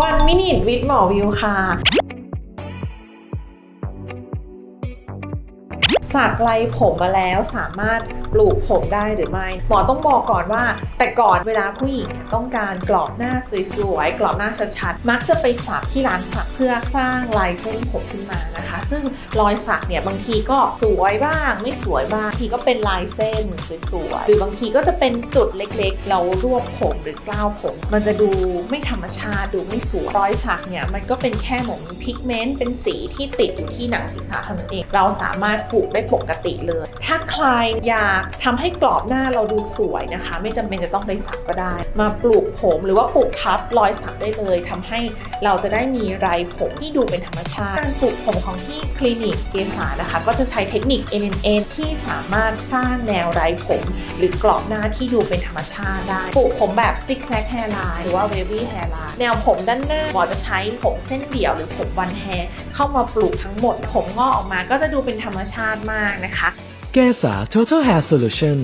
วันมินิทวิดหมอวิวค่ะ สักไรผมมาแล้วสามารถปลูกผมได้หรือไม่ หมอต้องบอกก่อนว่า แต่ก่อนเวลาผู้หญิงต้องการกรอบหน้าสวยๆ กรอบหน้าชัดๆ มักจะไปสักที่ร้านสักเพื่อสร้างลายเส้นผมขึ้นมานะคะ ซึ่งรอยสักเนี่ยบางทีก็สวยบ้าง ไม่สวยบ้างบางทีก็เป็นลายเส้นสวยๆ หรือบางทีก็จะเป็นจุดเล็กๆ เรารวบผมหรือกล้าวผม มันจะดูไม่ธรรมชาติดูไม่สวย รอยสักเนี่ยมันก็เป็นแค่เหมือนพิกเมนต์เป็นสีที่ติดอยู่ที่หนังศีรษะเท่านั้นเอง เราสามารถปลูกได้ปกติเลย ถ้าใครอยากทำให้กรอบหน้าเราดูสวยนะคะ ไม่จำเป็นจะต้องไปสักก็ได้ มาปลูกผมหรือว่าปลูกทับรอยสักได้เลยทำให้เราจะได้มีไรผมที่ดูเป็นธรรมชาติ การปลูกผมของที่คลินิกเกษานะคะ ก็จะใช้เทคนิค NNN ที่สามารถสร้างแนวไรผม หรือกรอบหน้าที่ดูเป็นธรรมชาติได้ปลูกผมแบบซิกแซกแฮร์ไลน์หรือว่าเววี่แฮร์ไลน์แนวผมด้านหน้าหมอจะใช้ผมเส้นเดี่ยวหรือผมวันแฮร์เข้ามาปลูกทั้งหมด ผมงอกออกมาก็จะดูเป็นธรรมชาติมากนะคะเกษา Total Hair Solution